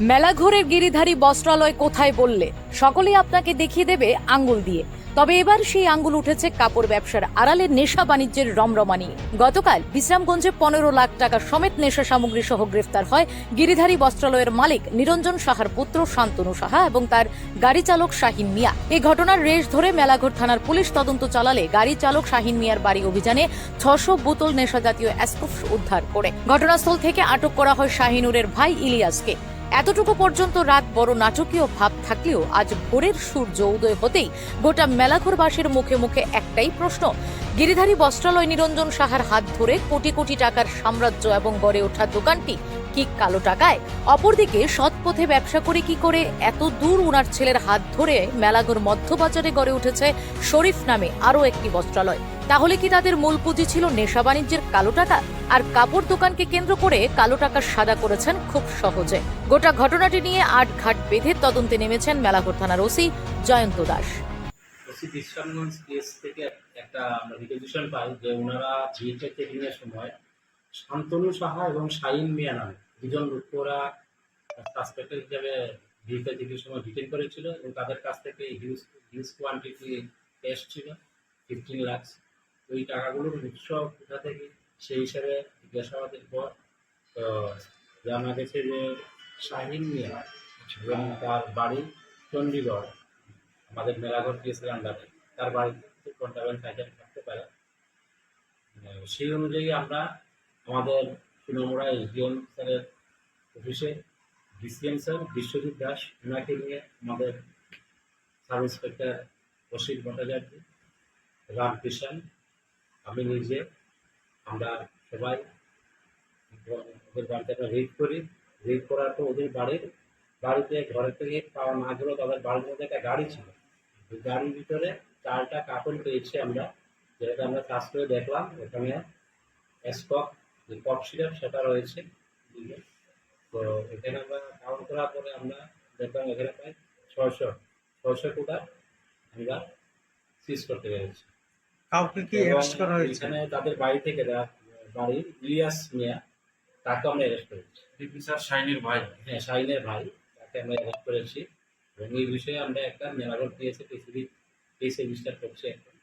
মেলাঘরের গিরিধারী বস্ত্রালয় কোথায় বললে? সকলেই আপনাকে দেখিয়ে দেবে আঙ্গুল দিয়ে। তবে এবার সেই আঙ্গুল উঠেছে কাপড় ব্যবসার আড়ালে নেশা বাণিজ্যের রমরমানি। গতকাল বিশ্রামগঞ্জে পনেরো লাখ টাকা সমেত নেশা সামগ্রী সহ গ্রেফতার হয় গিরিধারী বস্ত্রালয়ের মালিক নিরঞ্জন সাহার পুত্র শান্তনু সাহা এবং তার গাড়ি চালক শাহিন মিয়া। এই ঘটনার রেশ ধরে মেলাঘর থানার পুলিশ তদন্ত চালালে গাড়ি চালক শাহিন মিয়ার বাড়ি অভিযানে ছশো বোতল নেশা জাতীয় অ্যাসকোপ উদ্ধার করে। ঘটনাস্থল থেকে আটক করা হয় শাহিনুরের ভাই ইলিয়াসকে। এতটুকু পর্যন্ত রাত বড় নাটকীয় ভাব থাকলেও আজ ভোরের সূর্য উদয় হতেই গোটা মেলাঘরবাসীর মুখে মুখে একটাই প্রশ্ন। গিরিধারী বস্ত্রালয় নিরঞ্জন সাহার হাত ধরে কোটি কোটি টাকার সাম্রাজ্য এবং গড়ে ওঠা দোকানটি কি কালো টাকায়? অপরদিকে সৎ পথে ব্যবসা করে কি করে এত দূর উনার ছেলের হাত ধরে মেলাঘর মধ্যবাজারে গড়ে উঠেছে শরীফ নামে আরও একটি বস্ত্রালয়। তাহলে কি তাদের মূল পুঁজি ছিল নেশা বাণিজ্যের কালো টাকা? আর কাপড় দোকানকে কেন্দ্র করে কালো টাকা সাদা করেছেন খুব সহজে। গোটা ঘটনাটি নিয়ে আট ঘাট বেঁধে তদন্তে নেমেছেন মেলাঘর থানার OC Joyanta Das. OC Bishramganj case থেকে একটা রিকোজিশন পাই যে ওনারা জিএচএ এর সময় শান্তনু সাহা এবং শাহিন মিয়া নামে। দুজন লোকরা সাসপেক্টেড হিসেবে ভিতে চেকিং সময় ডিটেন করেছিল এবং তাদের কাছ থেকে হিউজ হিউজ কোয়ান্টিটি টেস্ট ছিল ফিফটিন লাক্স ওই টাকাগুলোর উৎস কোথা থেকে, সেই হিসাবে জিজ্ঞাসাবাদের পর, তো জানা গেছে যে শাহিন মিয়া এবং তার বাড়ি চণ্ডীগড়, আমাদের মেলাঘর কেসের আন্ডারে তার বাড়িতে আইটেম থাকতে পারে। সেই অনুযায়ী আমরা আমাদের সুনামুড়া এসডিএম স্যারের অফিসে ডিসিএম স্যার বিশ্বজিৎ দাস ওনাকে নিয়ে আমাদের সাব ইন্সপেক্টর অসিত ভট্টাচার্য রামকৃষ্ণ আমি নিজে, আমরা সবাই ওদের বাড়িতে একটা রেড করি। রেড করার পর ওদের বাড়ির, বাড়িতে ঘরের থেকে পাওয়া না গেলেও তাদের বাড়ির মধ্যে একটা গাড়ি ছিল। গাড়ির ভিতরে চারটা কাপড় পেয়েছি আমরা, যেটাকে আমরা কাজ করে দেখলাম। ওখানে স্টক যে কফ সিরাপ সেটা রয়েছে? তো এখানে আমরা কাউন্ট করার পরে আমরা দেখলাম এখানে প্রায় ছয়শো ছয়শো কোটা আমরা সিজ করতে পেরেছি। কাউকে কি অ্যারেস্ট করা হয়েছে? এখানে তাদের বাড়ি থেকে বাড়ির ইলিয়াস মিয়া তাকে আমরা অ্যারেস্ট করেছি। ডিপি স্যার শাইনির ভাই। হ্যাঁ শাহিনের ভাই তাকে আমরা অ্যারেস্ট করেছি। এবং এই বিষয়ে আমরা একটা মেলাগড় দিয়েছি পৃথিবী কেস রেজিস্টার করছি এখন।